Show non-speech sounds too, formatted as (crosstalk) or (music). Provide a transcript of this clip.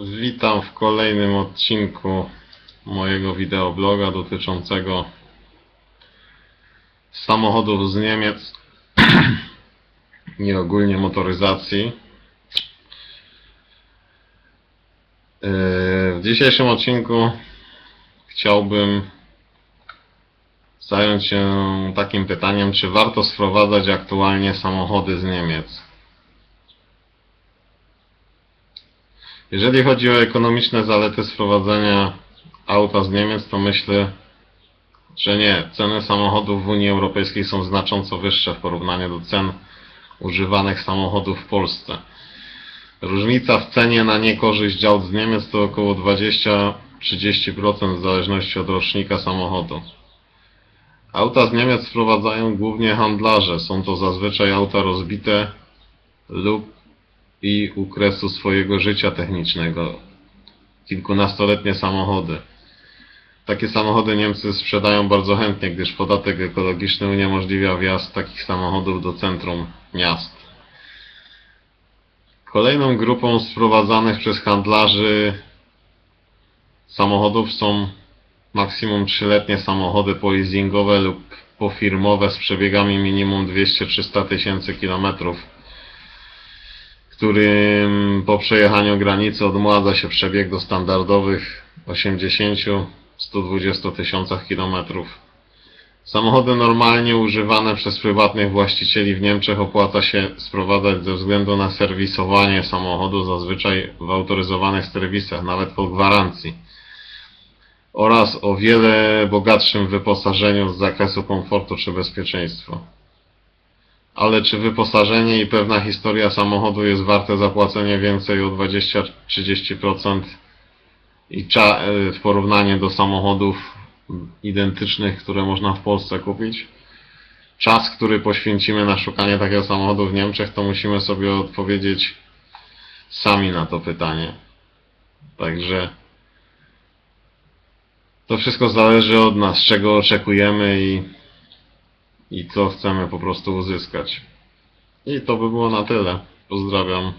Witam w kolejnym odcinku mojego wideobloga dotyczącego samochodów z Niemiec (clears throat) i ogólnie motoryzacji. Yy, W dzisiejszym odcinku chciałbym zająć się takim pytaniem, czy warto sprowadzać aktualnie samochody z Niemiec. Jeżeli chodzi o ekonomiczne zalety sprowadzenia auta z Niemiec, to myślę, że nie. Ceny samochodów w Unii Europejskiej są znacząco wyższe w porównaniu do cen używanych samochodów w Polsce. Różnica w cenie na niekorzyść aut z Niemiec to około 20-30% w zależności od rocznika samochodu. Auta z Niemiec sprowadzają głównie handlarze. Są to zazwyczaj auta rozbite lub i u kresu swojego życia technicznego. Kilkunastoletnie samochody. Takie samochody Niemcy sprzedają bardzo chętnie, gdyż podatek ekologiczny uniemożliwia wjazd takich samochodów do centrum miast. Kolejną grupą sprowadzanych przez handlarzy samochodów są maksimum 3-letnie samochody poleasingowe lub pofirmowe z przebiegami minimum 200-300 tysięcy kilometrów którym po przejechaniu granicy odmładza się przebieg do standardowych 80-120 tysiącach kilometrów. Samochody normalnie używane przez prywatnych właścicieli w Niemczech opłaca się sprowadzać ze względu na serwisowanie samochodu zazwyczaj w autoryzowanych serwisach, nawet po gwarancji oraz o wiele bogatszym wyposażeniu z zakresu komfortu czy bezpieczeństwa. Ale czy wyposażenie i pewna historia samochodu jest warte zapłacenie więcej o 20-30% i cza- e, w porównaniu do samochodów identycznych, które można w Polsce kupić? Czas, który poświęcimy na szukanie takiego samochodu w Niemczech, to musimy sobie odpowiedzieć sami na to pytanie. Także to wszystko zależy od nas, czego oczekujemy i i co chcemy po prostu uzyskać. I to by było na tyle. Pozdrawiam.